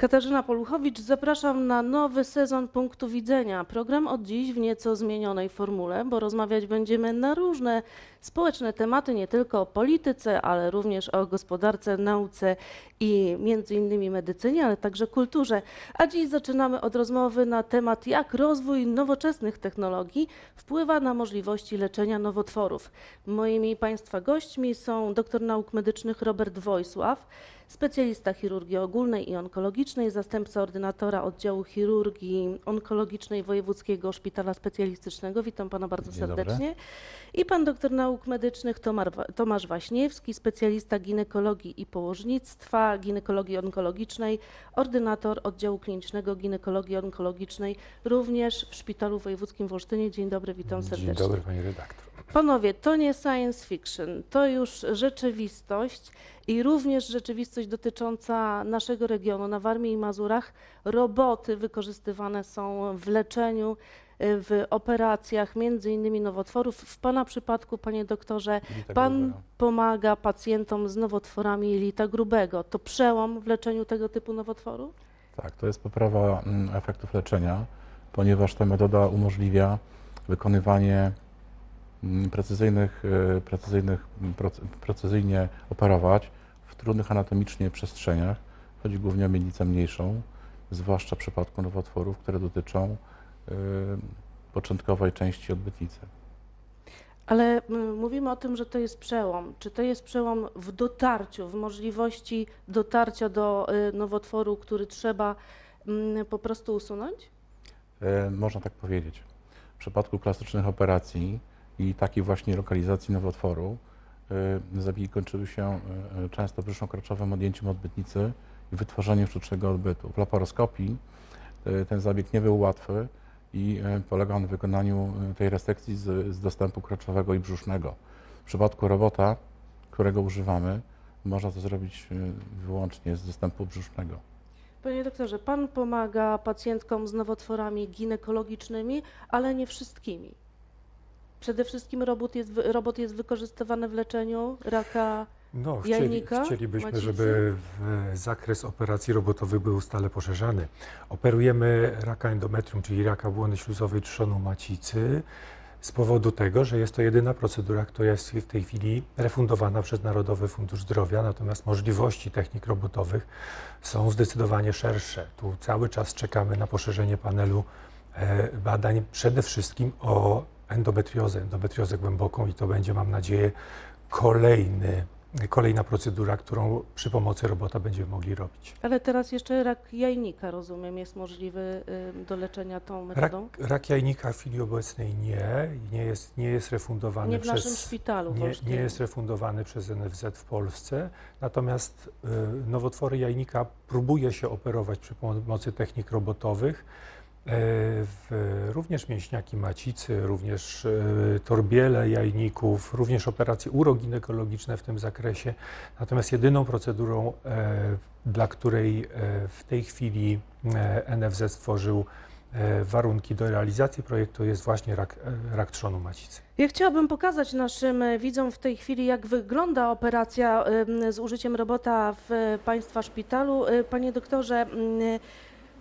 Katarzyna Poluchowicz, zapraszam na nowy sezon Punktu Widzenia. Program od dziś w nieco zmienionej formule, bo rozmawiać będziemy na różne społeczne tematy, nie tylko o polityce, ale również o gospodarce, nauce i między innymi medycynie, ale także kulturze. A dziś zaczynamy od rozmowy na temat, jak rozwój nowoczesnych technologii wpływa na możliwości leczenia nowotworów. Moimi Państwa gośćmi są doktor nauk medycznych Robert Wojsław, specjalista chirurgii ogólnej i onkologicznej, zastępca ordynatora oddziału chirurgii onkologicznej Wojewódzkiego Szpitala Specjalistycznego. Witam pana bardzo Dzień dobry. serdecznie. I pan doktor nauk medycznych Tomar, Tomasz Waśniewski, specjalista ginekologii i położnictwa, ginekologii onkologicznej, ordynator oddziału klinicznego ginekologii onkologicznej, również w Szpitalu Wojewódzkim w Olsztynie. Dzień dobry, witam serdecznie. Dzień dobry pani redaktor. Panowie, to nie science fiction, to już rzeczywistość i również rzeczywistość dotycząca naszego regionu na Warmii i Mazurach. Roboty wykorzystywane są w leczeniu, w operacjach, między innymi nowotworów. W Pana przypadku, Panie doktorze, Jelita Pan grubego. pomaga pacjentom z nowotworami jelita grubego. To przełom w leczeniu tego typu nowotworu? Tak, to jest poprawa mm, efektów leczenia, ponieważ ta metoda umożliwia wykonywanie mm, precyzyjnych, e, precyzyjnych, mm, precyzyjnie operować w trudnych anatomicznie przestrzeniach. Chodzi głównie o miednicę mniejszą, zwłaszcza w przypadku nowotworów, które dotyczą początkowej części odbytnicy. Ale mm, mówimy o tym, że to jest przełom. Czy to jest przełom w dotarciu, w możliwości dotarcia do y, nowotworu, który trzeba mm, po prostu usunąć? Można tak powiedzieć. W przypadku klasycznych operacji i takiej właśnie lokalizacji nowotworu zabiegi kończyły się często brzuszno-kroczowym odjęciem odbytnicy i wytworzeniem sztucznego odbytu. W laparoskopii ten zabieg nie był łatwy i e, polegał na wykonaniu e, tej resekcji z, z dostępu kroczowego i brzusznego. W przypadku robota, którego używamy, można to zrobić e, wyłącznie z dostępu brzusznego. Panie doktorze, pan pomaga pacjentkom z nowotworami ginekologicznymi, ale nie wszystkimi. Przede wszystkim robot jest, robot jest wykorzystywany w leczeniu raka. No, chcieli, chcielibyśmy, macicy? żeby w- zakres operacji robotowych był stale poszerzany. Operujemy raka endometrium, czyli raka błony śluzowej trzonu macicy, z powodu tego, że jest to jedyna procedura, która jest w tej chwili refundowana przez Narodowy Fundusz Zdrowia, natomiast możliwości technik robotowych są zdecydowanie szersze. Tu cały czas czekamy na poszerzenie panelu e, badań, przede wszystkim o endometriozę, endometriozę głęboką i to będzie, mam nadzieję, kolejny, kolejna procedura, którą przy pomocy robota będziemy mogli robić. Ale teraz jeszcze rak jajnika, rozumiem, jest możliwy y, do leczenia tą Rak, metodą? rak jajnika w chwili obecnej nie, nie jest, nie jest refundowany Nie w przez... naszym szpitalu nie, nie jest refundowany przez NFZ w Polsce, natomiast y, nowotwory jajnika próbuje się operować przy pomocy technik robotowych. W, również mięśniaki macicy, również y, torbiele jajników, również operacje uroginekologiczne w tym zakresie. Natomiast jedyną procedurą, e, dla której e, w tej chwili e, NFZ stworzył e, warunki do realizacji projektu jest właśnie rak, e, rak trzonu macicy. Ja chciałabym pokazać naszym e, widzom w tej chwili, jak wygląda operacja z użyciem robota w e, Państwa szpitalu. E, Panie doktorze,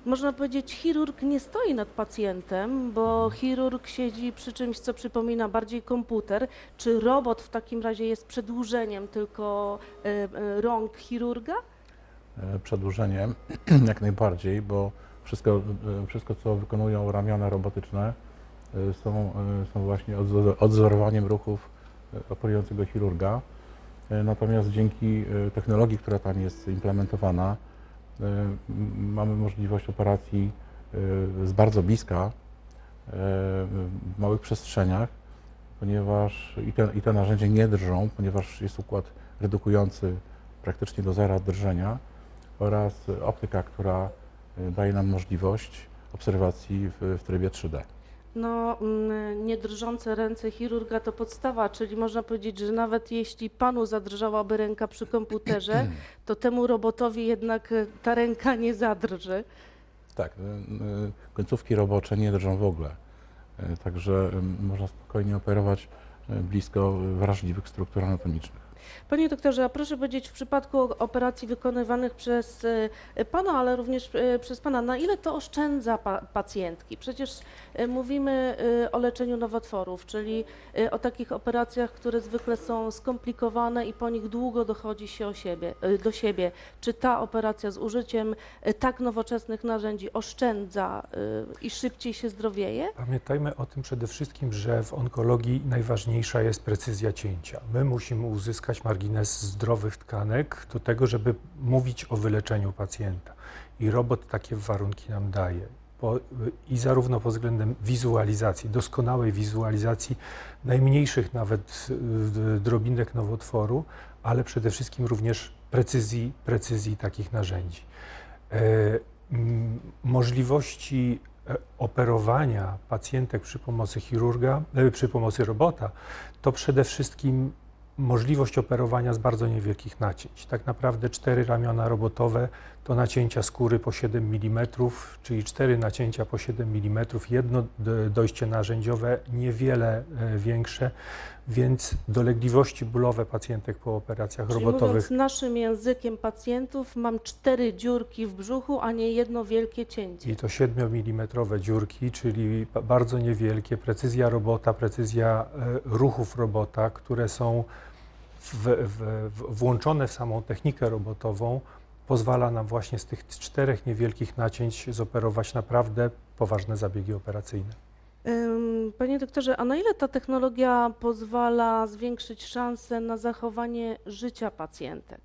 można powiedzieć, chirurg nie stoi nad pacjentem, bo chirurg siedzi przy czymś, co przypomina bardziej komputer. Czy robot w takim razie jest przedłużeniem tylko e, e, rąk chirurga? e, przedłużeniem, jak najbardziej, bo wszystko, wszystko co wykonują ramiona robotyczne, są, są właśnie odzo- odzorowaniem ruchów operującego chirurga. Natomiast dzięki technologii, która tam jest implementowana, mamy możliwość operacji e, z bardzo bliska, e, w małych przestrzeniach, ponieważ i te, i te narzędzia nie drżą, ponieważ jest układ redukujący praktycznie do zera drżenia oraz optyka, która daje nam możliwość obserwacji w, w trybie 3D. No, mm, niedrżące ręce chirurga to podstawa, czyli można powiedzieć, że nawet jeśli panu zadrżałaby ręka przy komputerze, to temu robotowi jednak e, ta ręka nie zadrży. Tak, y, y, końcówki robocze nie drżą w ogóle, także można spokojnie operować blisko wrażliwych struktur anatomicznych. Panie doktorze, a proszę powiedzieć, w przypadku operacji wykonywanych przez e, Pana, ale również e, przez Pana, na ile to oszczędza pa pacjentki? Przecież e, mówimy o leczeniu nowotworów, czyli o takich operacjach, które zwykle są skomplikowane i po nich długo dochodzi się siebie, do siebie. Czy ta operacja z użyciem tak nowoczesnych narzędzi oszczędza i szybciej się zdrowieje? Pamiętajmy o tym przede wszystkim, że w onkologii najważniejsza jest precyzja cięcia. My musimy uzyskać margines zdrowych tkanek do tego, żeby mówić o wyleczeniu pacjenta. I robot takie warunki nam daje. Po, I zarówno pod względem wizualizacji, doskonałej wizualizacji najmniejszych nawet y, drobinek nowotworu, ale przede wszystkim również precyzji, precyzji takich narzędzi. E, Możliwości e, operowania pacjentek przy pomocy chirurga, e, przy pomocy robota, to przede wszystkim możliwość operowania z bardzo niewielkich nacięć. Tak naprawdę cztery ramiona robotowe to nacięcia skóry po 7 mm, czyli cztery nacięcia po 7 mm, jedno dojście narzędziowe niewiele e, większe, więc dolegliwości bólowe pacjentek po operacjach Czyli robotowych mówiąc naszym językiem pacjentów, mam cztery dziurki w brzuchu, a nie jedno wielkie cięcie. I to 7 mm dziurki, czyli ba- bardzo niewielkie, precyzja robota, precyzja e, ruchów robota, które są w, w, włączone w samą technikę robotową, pozwala nam właśnie z tych czterech niewielkich nacięć zoperować naprawdę poważne zabiegi operacyjne. Panie doktorze, a na ile ta technologia pozwala zwiększyć szanse na zachowanie życia pacjentek?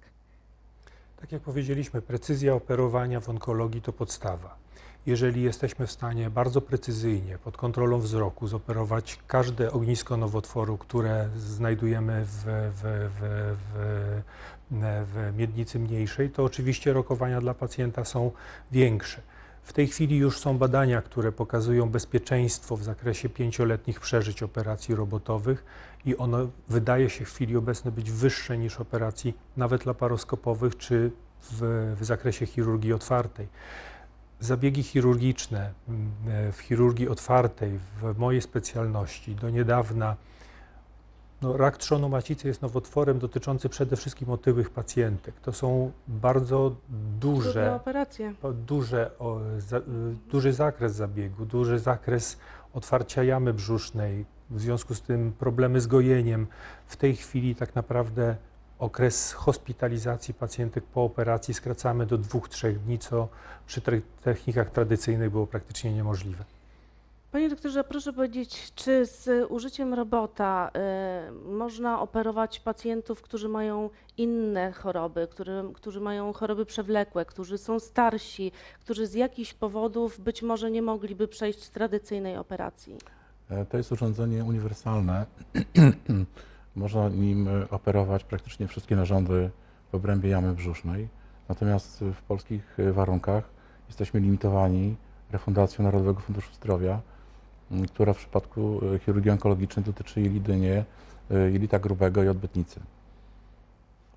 Tak jak powiedzieliśmy, precyzja operowania w onkologii to podstawa. Jeżeli jesteśmy w stanie bardzo precyzyjnie, pod kontrolą wzroku, zoperować każde ognisko nowotworu, które znajdujemy w, w, w, w, w miednicy mniejszej, to oczywiście rokowania dla pacjenta są większe. W tej chwili już są badania, które pokazują bezpieczeństwo w zakresie pięcioletnich przeżyć operacji robotowych i ono wydaje się w chwili obecnej być wyższe niż operacji nawet laparoskopowych czy w, w zakresie chirurgii otwartej. Zabiegi chirurgiczne mm, e, w chirurgii otwartej, w mojej specjalności, do niedawna, no, rak trzonu macicy jest nowotworem dotyczący przede wszystkim otyłych pacjentek. To są bardzo Trudne duże, operacje. duże, o, za, y, duży zakres zabiegu, duży zakres otwarcia jamy brzusznej, w związku z tym problemy z gojeniem. W tej chwili tak naprawdę okres hospitalizacji pacjentek po operacji skracamy do dwóch, trzech dni, co przy te- technikach tradycyjnych było praktycznie niemożliwe. Panie doktorze, proszę powiedzieć, czy z użyciem robota y, można operować pacjentów, którzy mają inne choroby, którzy, którzy mają choroby przewlekłe, którzy są starsi, którzy z jakichś powodów być może nie mogliby przejść tradycyjnej operacji? E, To jest urządzenie uniwersalne. Można nim e, operować praktycznie wszystkie narządy w obrębie jamy brzusznej. Natomiast w polskich e, warunkach jesteśmy limitowani refundacją Narodowego Funduszu Zdrowia, która w przypadku e, chirurgii onkologicznej dotyczy jedynie jelita grubego i odbytnicy.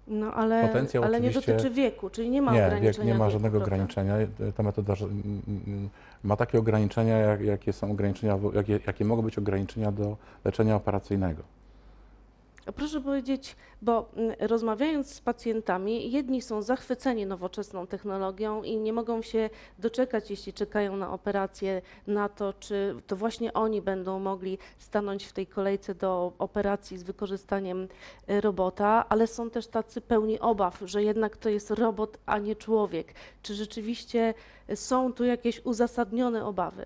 No ale, Potencjał ale nie dotyczy wieku, czyli nie ma Nie, ograniczenia wiek nie ma wieku, żadnego prawda? ograniczenia. Ta metoda ma takie ograniczenia, jak, jakie są ograniczenia, jakie, jakie mogą być ograniczenia do leczenia operacyjnego. Proszę powiedzieć, bo mm, rozmawiając z pacjentami, jedni są zachwyceni nowoczesną technologią i nie mogą się doczekać, jeśli czekają na operację, na to, czy to właśnie oni będą mogli stanąć w tej kolejce do operacji z wykorzystaniem e, robota, ale są też tacy pełni obaw, że jednak to jest robot, a nie człowiek. Czy rzeczywiście są tu jakieś uzasadnione obawy?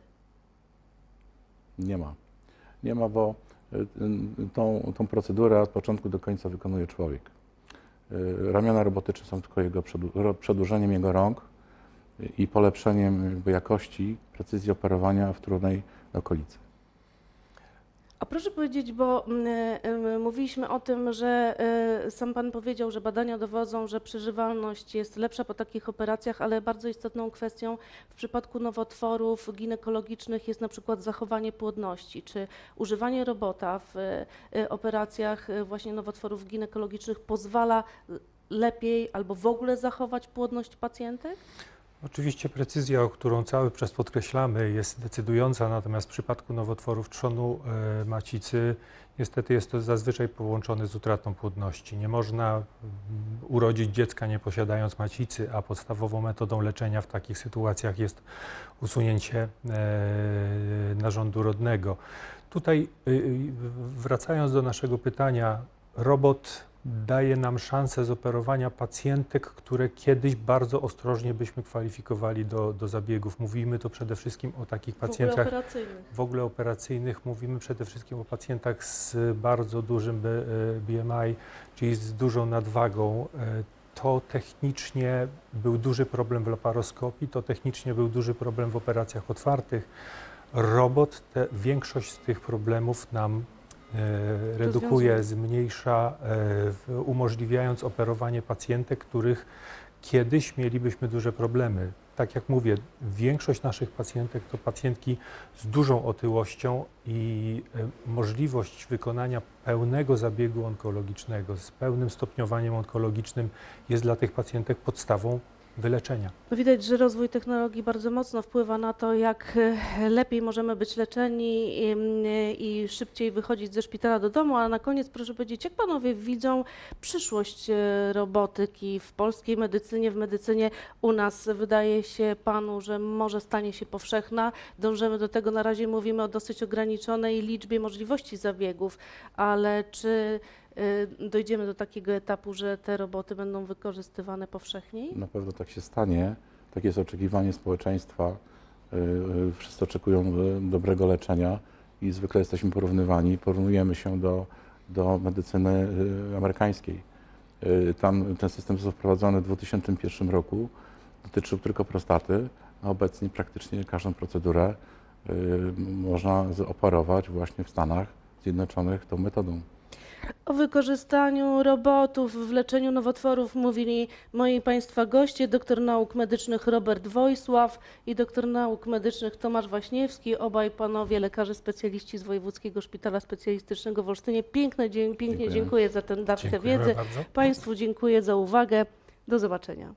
Nie ma. Nie ma, bo tą, tą procedurę od początku do końca wykonuje człowiek. Y, Ramiona robotyczne są tylko jego przedłużeniem jego rąk y, i polepszeniem jakości, precyzji operowania w trudnej okolicy. A proszę powiedzieć, bo mm, mówiliśmy o tym, że y, sam Pan powiedział, że badania dowodzą, że przeżywalność jest lepsza po takich operacjach, ale bardzo istotną kwestią w przypadku nowotworów ginekologicznych jest na przykład zachowanie płodności. Czy używanie robota w y, operacjach y, właśnie nowotworów ginekologicznych pozwala lepiej albo w ogóle zachować płodność pacjentek? Oczywiście precyzja, którą cały czas podkreślamy, jest decydująca, natomiast w przypadku nowotworów trzonu e, macicy niestety jest to zazwyczaj połączone z utratą płodności. Nie można urodzić dziecka nie posiadając macicy, a podstawową metodą leczenia w takich sytuacjach jest usunięcie e, narządu rodnego. Tutaj y, wracając do naszego pytania, robot daje nam szansę zoperowania pacjentek, które kiedyś bardzo ostrożnie byśmy kwalifikowali do, do zabiegów. Mówimy tu przede wszystkim o takich W ogóle pacjentach operacyjnych. w ogóle operacyjnych. Mówimy przede wszystkim o pacjentach z bardzo dużym BMI, czyli z dużą nadwagą. E, To technicznie był duży problem w laparoskopii, to technicznie był duży problem w operacjach otwartych. Robot te, większość z tych problemów nam e, redukuje, Rozwiązuje. zmniejsza, e, umożliwiając operowanie pacjentek, których kiedyś mielibyśmy duże problemy. Tak jak mówię, większość naszych pacjentek to pacjentki z dużą otyłością i e, możliwość wykonania pełnego zabiegu onkologicznego z pełnym stopniowaniem onkologicznym jest dla tych pacjentek podstawą wyleczenia. Widać, że rozwój technologii bardzo mocno wpływa na to, jak e, lepiej możemy być leczeni i, i szybciej wychodzić ze szpitala do domu. A na koniec proszę powiedzieć, jak panowie widzą przyszłość e, robotyki w polskiej medycynie, w medycynie u nas? Wydaje się panu, że może stanie się powszechna. Dążymy do tego, na razie mówimy o dosyć ograniczonej liczbie możliwości zabiegów, ale czy dojdziemy do takiego etapu, że te roboty będą wykorzystywane powszechniej? Na pewno tak się stanie. Takie jest oczekiwanie społeczeństwa. Y, y, Wszyscy oczekują y, dobrego leczenia i zwykle jesteśmy porównywani. Porównujemy się do, do medycyny y, amerykańskiej. Y, Tam ten system został wprowadzony w 2001 roku. Dotyczył tylko prostaty, a obecnie praktycznie każdą procedurę y, można zoperować właśnie w Stanach Zjednoczonych tą metodą. O wykorzystaniu robotów w leczeniu nowotworów mówili moi Państwa goście, doktor nauk medycznych Robert Wojsław i doktor nauk medycznych Tomasz Waśniewski, obaj panowie lekarze specjaliści z Wojewódzkiego Szpitala Specjalistycznego w Olsztynie. Piękne, dzie- pięknie Dziękuję. dziękuję za ten dawkę wiedzy. bardzo. Państwu dziękuję za uwagę. Do zobaczenia.